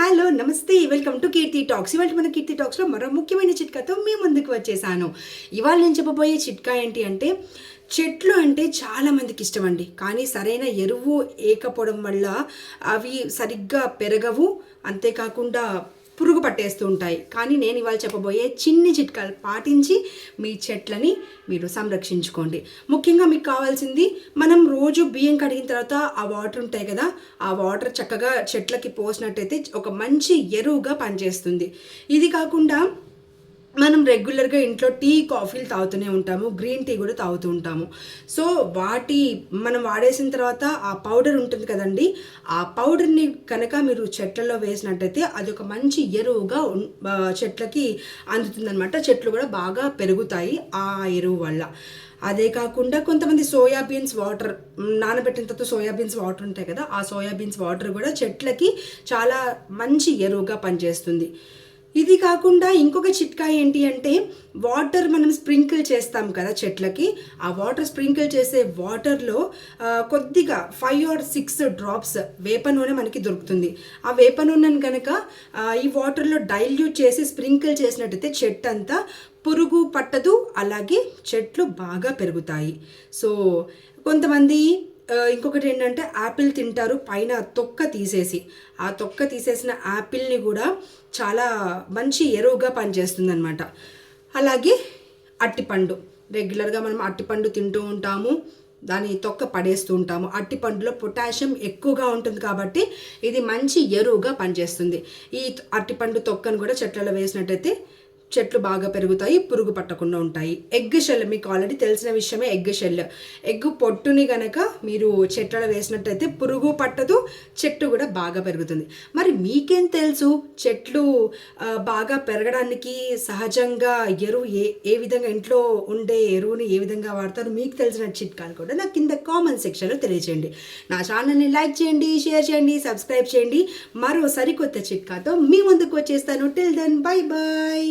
Hello నమస్తే. Welcome to Keerthi talks ఇవాళ మన కీర్తి టాక్స్లో మరో ముఖ్యమైన చిట్కాతో మీ ముందుకు వచ్చేసాను. ఇవాళ నేను చెప్పబోయే చిట్కా ఏంటి అంటే చెట్లు అంటే చాలామందికి ఇష్టం అండి. కానీ సరైన ఎరువు ఏకపోవడం వల్ల అవి సరిగ్గా పెరగవు. అంతేకాకుండా పురుగు పట్టేస్తూ ఉంటాయి. కానీ నేను ఇవాళ చెప్పబోయే చిన్ని చిట్కాలు పాటించి మీ చెట్లని మీరు సంరక్షించుకోండి. ముఖ్యంగా మీకు కావాల్సింది మనం రోజు బియ్యం కడిగిన తర్వాత ఆ వాటర్ ఉంటాయి కదా ఆ వాటర్ చక్కగా చెట్లకి పోసినట్టయితే ఒక మంచి ఎరువుగా పనిచేస్తుంది. ఇది కాకుండా మనం రెగ్యులర్గా ఇంట్లో టీ కాఫీలు తాగుతూనే ఉంటాము గ్రీన్ టీ కూడా తాగుతూ ఉంటాము. సో వాటి మనం వాడేసిన తర్వాత ఆ పౌడర్ ఉంటుంది కదండి ఆ పౌడర్ని కనుక మీరు చెట్లలో వేసినట్టయితే అది ఒక మంచి ఎరువుగా చెట్లకి అందుతుంది చెట్లకి చెట్లు కూడా బాగా పెరుగుతాయి ఆ ఎరువు వల్ల. అదే కాకుండా కొంతమంది సోయాబీన్స్ వాటర్ నానబెట్టిన తర్వాత సోయాబీన్స్ వాటర్ ఉంటాయి కదా ఆ సోయాబీన్స్ వాటర్ కూడా చెట్లకి చాలా మంచి ఎరువుగా పనిచేస్తుంది. ఇది కాకుండా ఇంకొక చిట్కా ఏంటి అంటే వాటర్ మనం స్ప్రింకిల్ చేస్తాం కదా చెట్లకి ఆ వాటర్ స్ప్రింకిల్ చేసే వాటర్లో కొద్దిగా ఫైవ్ ఆర్ సిక్స్ డ్రాప్స్ వేప నూనె మనకి దొరుకుతుంది. ఆ వేప నూనెను కనుక ఈ వాటర్లో డైల్యూట్ చేసి స్ప్రింకిల్ చేసినట్టయితే చెట్టు అంతా పురుగు పట్టదు అలాగే చెట్లు బాగా పెరుగుతాయి. సో కొంతమంది ఇంకొకటి ఏంటంటే యాపిల్ తింటారు పైన తొక్క తీసేసి. ఆ తొక్క తీసేసిన యాపిల్ని కూడా చాలా మంచి ఎరువుగా పనిచేస్తుంది అనమాట అలాగే అట్టిపండు. రెగ్యులర్గా మనం అట్టిపండు తింటూ ఉంటాము దాని తొక్క పడేస్తూ ఉంటాము. అట్టిపండులో పొటాషియం ఎక్కువగా ఉంటుంది కాబట్టి ఇది మంచి ఎరువుగా పనిచేస్తుంది. ఈ అట్టిపండు తొక్కను కూడా చెట్లలో వేసినట్టయితే చెట్లు బాగా పెరుగుతాయి పురుగు పట్టకుండా ఉంటాయి. ఎగ్ షెల్ మీకు ఆల్రెడీ తెలిసిన విషయమే ఎగ్ షెల్. ఎగ్ పొట్టుని గనక మీరు చెట్లలో వేసినట్టయితే పురుగు పట్టదు చెట్టు కూడా బాగా పెరుగుతుంది. మరి మీకేం తెలుసు? చెట్లు బాగా పెరగడానికి సహజంగా ఎరువు ఏ ఏ విధంగా ఇంట్లో ఉండే ఎరువుని ఏ విధంగా వాడతారు? మీకు తెలిసిన చిట్కాలు కూడా నాకు కింద కామెంట్ సెక్షన్లో తెలియజేయండి నా ఛానల్ని లైక్ చేయండి షేర్ చేయండి సబ్స్క్రైబ్ చేయండి. మరో సరికొత్త చిట్కాతో మీ ముందుకు వచ్చేస్తాను. Till then bye bye